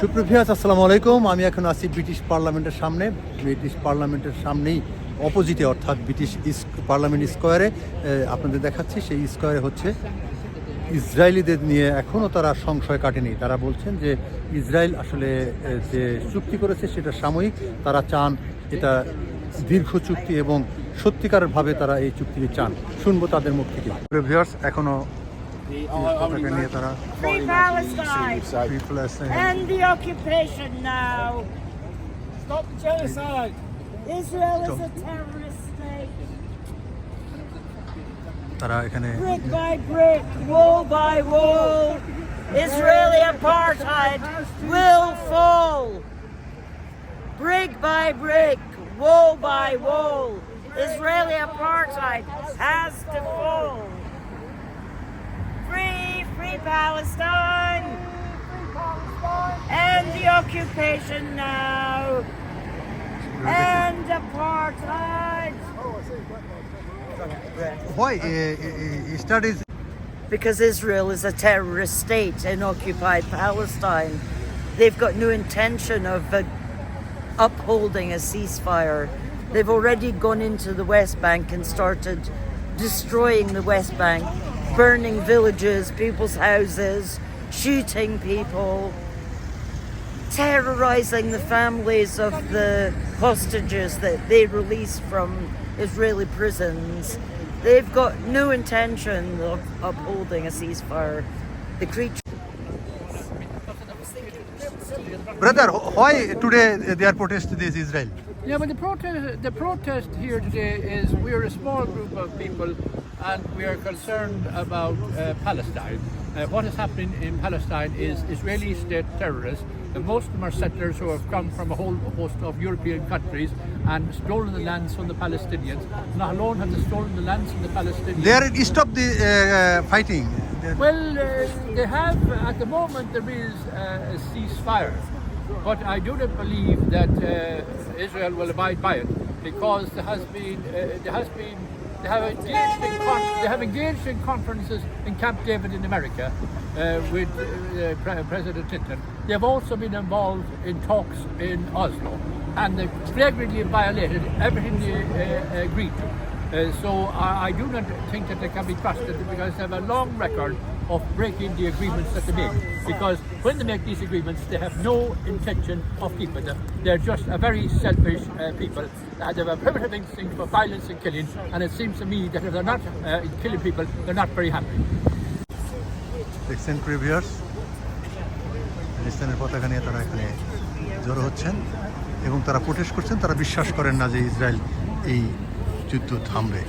সুপ্রভিয়াস আসসালামু আলাইকুম। আমি এখন আছি ব্রিটিশ পার্লামেন্টের সামনে। ব্রিটিশ পার্লামেন্টের সামনেই অপোজিটে, অর্থাৎ ব্রিটিশ পার্লামেন্ট স্কোয়ারে আপনাদের দেখাচ্ছি। সেই স্কোয়ারে হচ্ছে ইসরায়েলিদের নিয়ে এখনও তারা সংশয় কাটেনি। তারা বলছেন যে ইসরায়েল আসলে যে চুক্তি করেছে সেটা সাময়িক। তারা চান এটা দীর্ঘ চুক্তি এবং সত্যিকারভাবে তারা এই চুক্তিটি চান। শুনব তাদের মুখ থেকে। এখনও পতাকা নিয়ে তারা Free Palestine! people are saying- End the occupation now! Stop the genocide! Israel is Stop. a terrorist state. তারা এখানে Brick by brick, wall by wall, Israeli apartheid will fall. Brick by brick, wall by wall, Israeli apartheid has to fall. Free, free Palestine! End the occupation now! End apartheid! why uh, studies because Israel is a terrorist state in occupied Palestine. They've got no intention of uh, upholding a ceasefire. They've already gone into the West Bank and started destroying the West Bank, burning villages, people's houses, shooting people, terrorizing the families of the hostages that they release from Israeli prisons. They've got no intention of upholding a ceasefire. The creature. brother why today they are protesting this israel Yeah, but the protest, the protest here today is we're a small group of people and we are concerned about uh, Palestine. Uh, what is happening in Palestine is Israeli state terrorists. And most of them are settlers who have come from a whole host of European countries and stolen the lands from the Palestinians. Not alone have they stolen the lands from the Palestinians. they are stop the uh, uh, fighting Well, uh, they have at the moment there is uh, a ceasefire, but I do not believe that uh, Israel will abide by it because there has been uh, there has been they have engaged in con- they have conferences in Camp David in America uh, with uh, Pre- President Clinton. They have also been involved in talks in Oslo, and they flagrantly violated everything they uh, agreed to. Uh, so I, I do not think that they can be trusted because they have a long record of breaking the agreements that they make. Because when they make these agreements, they have no intention of keeping them. They're just a very selfish uh, people. Uh, they have a primitive instinct for violence and killing, and it seems to me that if they're not uh, killing people, they're not very happy. দেখছেন প্রিভিয়ার্স ফিলিস্তিনের পতাকা নিয়ে তারা এখানে জড়ো হচ্ছেন এবং তারা প্রোটেস্ট করছেন তারা বিশ্বাস করেন না যে ইসরায়েল এই যুদ্ধ থামবে